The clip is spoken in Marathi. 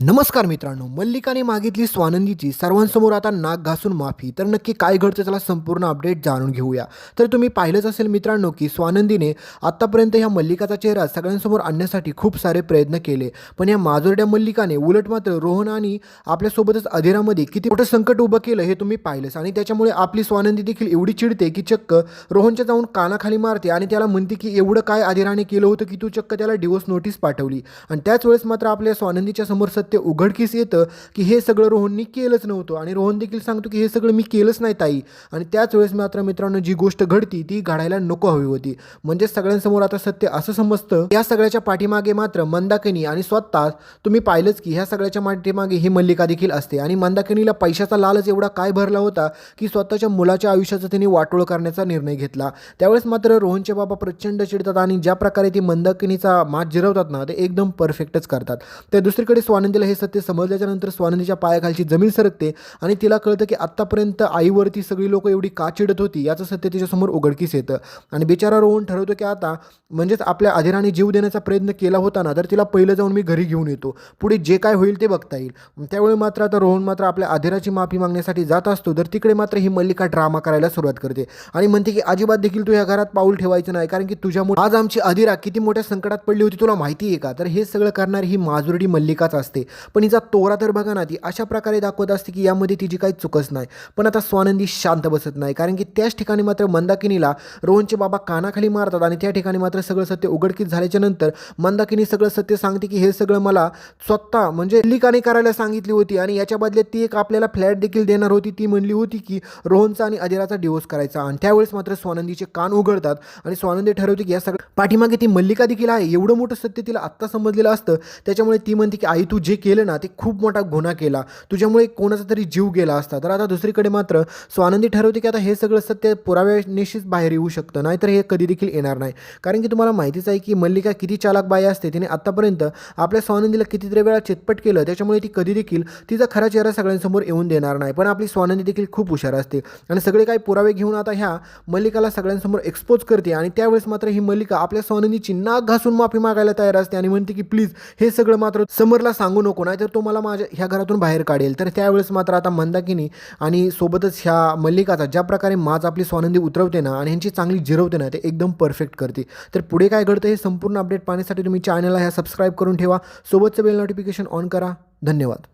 नमस्कार मित्रांनो मल्लिकाने मागितली स्वानंदीची सर्वांसमोर आता नाक घासून माफी. तर नक्की काय घडतं त्याला संपूर्ण अपडेट जाणून घेऊया. तर तुम्ही पाहिलंच असेल मित्रांनो की स्वानंदीने आत्तापर्यंत ह्या मल्लिकाचा चेहरा सगळ्यांसमोर आणण्यासाठी खूप सारे प्रयत्न केले. पण या माजोरड्या मल्लिकाने उलट मात्र रोहन आणि आपल्यासोबतच अधेरामध्ये किती मोठं संकट उभं केलं हे तुम्ही पाहिलंच. आणि त्याच्यामुळे आपली स्वानंदी देखील एवढी चिडते की चक्क रोहनच्या जाऊन कानाखाली मारते आणि त्याला म्हणते की एवढं काय अधेराने केलं होतं की तू चक्क त्याला डिवोर्स नोटीस पाठवली. आणि त्याच वेळेस मात्र आपल्या स्वानंदीच्या समोर सत्य उघडकीस येतं की हे सगळं रोहननी केलंच नव्हतं. आणि रोहन देखील सांगतो की हे सगळं मी केलंच नाही ताई. आणि त्याच वेळेस मात्र मित्रांनो जी गोष्ट घडती ती घडायला नको हवी होती. म्हणजे सगळ्यांसमोर आता सत्य असं समजतं या सगळ्याच्या पाठीमागे मात्र मंदाकिनी आणि स्वतः तुम्ही पाहिलंच की ह्या सगळ्याच्या पाठीमागे ही मल्लिका देखील असते. आणि मंदाकिनीला पैशाचा लालच एवढा काय भरला होता की स्वतःच्या मुलाच्या आयुष्याचं तिने वाटोळ करण्याचा निर्णय घेतला. त्यावेळेस मात्र रोहनचे बाबा प्रचंड चिडतात आणि ज्या प्रकारे ती मंदाकिनीचा मात जिरवतात ना ते एकदम परफेक्टच करतात. तर दुसरीकडे स्वानंदीला हे सत्य समजल्याच्या नंतर स्वानंदीच्या पायाखालची जमीन सरकते आणि तिला कळतं की आत्तापर्यंत आईवरती सगळी लोक एवढी का चिडत होती याचं सत्य तिच्यासमोर उघडकीस येतं. आणि बिचारा रोहन ठरवतो की आता म्हणजेच आपल्या अधिराने जीव देण्याचा प्रयत्न केला होता ना तर तिला पहिलं जाऊन मी घरी घेऊन येतो. पुढे जे काय होईल ते बघता येईल. त्यावेळी मात्र आता रोहन मात्र आपल्या अधीराची माफी मागण्यासाठी जात असतो तर तिकडे मात्र ही मल्लिका ड्रामा करायला सुरुवात करते. आणि म्हणते की अजिबात देखील तू या घरात पाऊल ठेवायचं नाही कारण की तुझ्यामुळे आज आमची अधिरा किती मोठ्या संकटात पडली होती तुला माहिती आहे का? तर हे सगळं करणारी ही माजुरडी मल्लिकाच असते. पण हिचा तोरा तर बघा ना ती अशा प्रकारे दाखवत असते की यामध्ये तिची काही चुकच नाही. पण आता स्वानंदी शांत बसत नाही. कारण की त्याच ठिकाणी मात्र मंदाकिनीला रोहनचे बाबा कानाखाली मारतात आणि त्या ठिकाणी मात्र सगळं सत्य उघडकीस झाल्याच्यानंतर मंदाकिनी सगळं सत्य सांगते की हे सगळं मला स्वतः म्हणजे लिकाने करायला सांगितली होती आणि याच्या बदल्यात ती एक आपल्याला फ्लॅट देखील देणार होती. ती म्हणली होती की रोहनचा आणि अधिराचा डिवोर्स करायचा आणि त्यावेळेस मात्र स्वानंदीचे कान उघडतात आणि स्वानंदी ठरवते की या सगळं पाठीमागे ती मल्लिका देखील आहे. एवढं मोठं सत्य तिला आत्ता समजलेलं असतं. त्याच्यामुळे ती म्हणते की आई तू जे केलं ना ते खूप मोठा गुन्हा केला. तुझ्यामुळे कोणाचा तरी जीव गेला असता. तर आता दुसरीकडे मात्र स्वानंदी ठरवते की आता हे सगळं सत्य पुराव्यानिशीच बाहेर येऊ शकतं. नाहीतर हे कधी देखील येणार नाही. कारण की तुम्हाला माहितीच आहे की मल्लिका किती चालाक बाई असते. तिने आत्तापर्यंत आपल्या स्वानंदीला कितीतरी वेळा चितपट केलं. त्याच्यामुळे ती कधी देखील तिचा खरा चेहरा सगळ्यांसमोर येऊन देणार नाही. पण आपली स्वानंदी देखील खूप हुशार असते. आणि सगळे काही पुरावे घेऊन आता ह्या मल्लिकाला सगळ्यांसमोर एक्सपोज करते. आणि त्यावेळेस मात्र ही मल्लिका आपल्या स्वानंदीची नाक घासून माफी मागायला तयार असते. आणि म्हणते की प्लीज हे सगळं मात्र समरला सांगून नको नाही तर तो मला माझ्या ह्या घरातून बाहेर काढेल. तर त्यावेळेस मात्र आता मंदाकिनी आणि सोबतच ह्या मल्लिकाचा ज्या प्रकारे माज आपली स्वानंदी उतरवते ना आणि ह्यांची चांगली जिरवते ना ते एकदम परफेक्ट करते. तर पुढे काय घडतं हे संपूर्ण अपडेट पाहण्यासाठी तुम्ही चॅनलला ह्या सबस्क्राईब करून ठेवा. सोबतचं बेल नोटिफिकेशन ऑन करा. धन्यवाद.